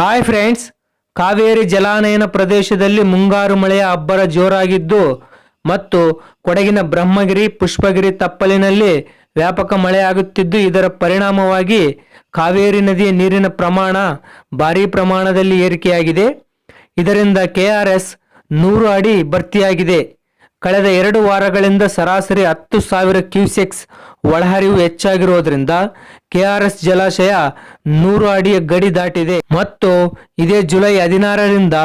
Hi friends Kaveri ಜಲಾನಯನ ಪ್ರದೇಶದಲ್ಲಿ ಮುಂಗಾರು ಮಳೆಯ ಅಬ್ಬರ ಜೋರಾಗಿದ್ದು ಮತ್ತು ಕೊಡಗಿನ ಬ್ರಹ್ಮಗಿರಿ, ಪುಷ್ಪಗಿರಿ ತಪ್ಪಲಿನಲ್ಲಿ ವ್ಯಾಪಕ ಮಳೆಯಾಗುತ್ತಿದ್ದು ಇದರ ಪರಿಣಾಮವಾಗಿ ಕಾವೇರಿ ನದಿಯ ನೀರಿನ ಪ್ರಮಾಣ ಭಾರೀ ಪ್ರಮಾಣದಲ್ಲಿ ಏರಿಕೆಯಾಗಿದೆ. ಇದರಿಂದ ಕೆಆರ್ಎಸ್ ನೂರು ಅಡಿ ಭರ್ತಿಯಾಗಿದೆ. ಕಳೆದ ಎರಡು ವಾರಗಳಿಂದ ಸರಾಸರಿ ಹತ್ತು ಸಾವಿರ ಕ್ಯೂಸೆಕ್ಸ್ ಒಳಹರಿವು ಹೆಚ್ಚಾಗಿರುವುದರಿಂದ ಕೆಆರ್ಎಸ್ ಜಲಾಶಯ ನೂರು ಅಡಿಯ ಗಡಿ ದಾಟಿದೆ. ಮತ್ತು ಇದೇ ಜುಲೈ ಹದಿನಾರರಿಂದ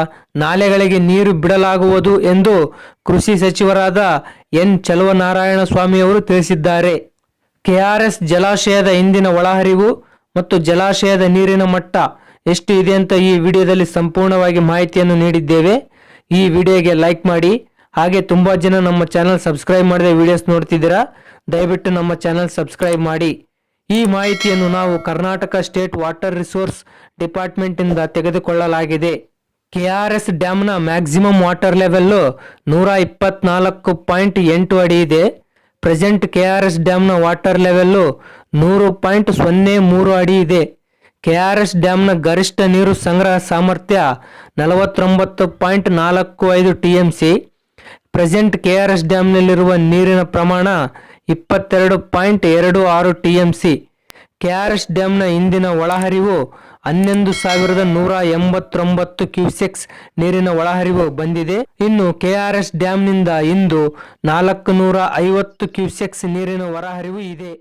ನಾಲೆಗಳಿಗೆ ನೀರು ಬಿಡಲಾಗುವುದು ಎಂದು ಕೃಷಿ ಸಚಿವರಾದ ಎನ್ ಚಲುವನಾರಾಯಣ ಸ್ವಾಮಿಯವರು ತಿಳಿಸಿದ್ದಾರೆ. ಕೆಆರ್ಎಸ್ ಜಲಾಶಯದ ಇಂದಿನ ಒಳಹರಿವು ಮತ್ತು ಜಲಾಶಯದ ನೀರಿನ ಮಟ್ಟ ಎಷ್ಟು ಇದೆ ಅಂತ ಈ ವಿಡಿಯೋದಲ್ಲಿ ಸಂಪೂರ್ಣವಾಗಿ ಮಾಹಿತಿಯನ್ನು ನೀಡಿದ್ದೇವೆ. ಈ ವಿಡಿಯೋಗೆ ಲೈಕ್ ಮಾಡಿ ಹಾಗೆ ತುಂಬಾ ಜನ ನಮ್ಮ ಚಾನಲ್ ಸಬ್ಸ್ಕ್ರೈಬ್ ಮಾಡಿದ ವಿಡಿಯೋಸ್ ನೋಡ್ತಿದ್ದೀರಾ, ದಯವಿಟ್ಟು ನಮ್ಮ ಚಾನಲ್ ಸಬ್ಸ್ಕ್ರೈಬ್ ಮಾಡಿ. ಈ ಮಾಹಿತಿಯನ್ನು ನಾವು Karnataka state water resource department ಇಂದ ಆರ್ ಎಸ್ ಡ್ಯಾಮ್ನ ಮ್ಯಾಕ್ಸಿಮಮ್ ವಾಟರ್ ಲೆವೆಲ್ ನೂರ ಇಪ್ಪತ್ನಾಲ್ಕು ಪಾಯಿಂಟ್ ಎಂಟು ಅಡಿ ಇದೆ. ಪ್ರೆಸೆಂಟ್ ಕೆ ಆರ್ ಎಸ್ ಡ್ಯಾಮ್ನ ವಾಟರ್ ಲೆವೆಲ್ಲು ನೂರು ಪಾಯಿಂಟ್ ಸೊನ್ನೆ ಮೂರು ಅಡಿ ಇದೆ. ಕೆ ಆರ್ ಎಸ್ ಡ್ಯಾಮ್ನ ಗರಿಷ್ಠ ನೀರು ಸಂಗ್ರಹ ಸಾಮರ್ಥ್ಯ ನಲವತ್ತೊಂಬತ್ತು ಪಾಯಿಂಟ್ ನಾಲ್ಕು ಐದು T M C present K R S ಡ್ಯಾಮ್ನಲ್ಲಿರುವ ನೀರಿನ ಪ್ರಮಾಣ ಇಪ್ಪತ್ತೆರಡು ಪಾಯಿಂಟ್ ಎರಡು ಆರು T M C K R S ಡ್ಯಾಮ್ನ ಇಂದಿನ ಒಳಹರಿವು ಹನ್ನೊಂದು ಸಾವಿರದ ನೂರ ಎಂಬತ್ತೊಂಬತ್ತು ಕ್ಯೂಸೆಕ್ಸ್ ನೀರಿನ ಒಳಹರಿವು ಬಂದಿದೆ. ಇನ್ನು ಕೆ ಆರ್ ಎಸ್ ಡ್ಯಾಮ್ನಿಂದ ಇಂದು ನಾಲ್ಕು ನೂರ ಐವತ್ತು ಕ್ಯೂಸೆಕ್ಸ್ ನೀರಿನ ಹೊರಹರಿವು ಇದೆ.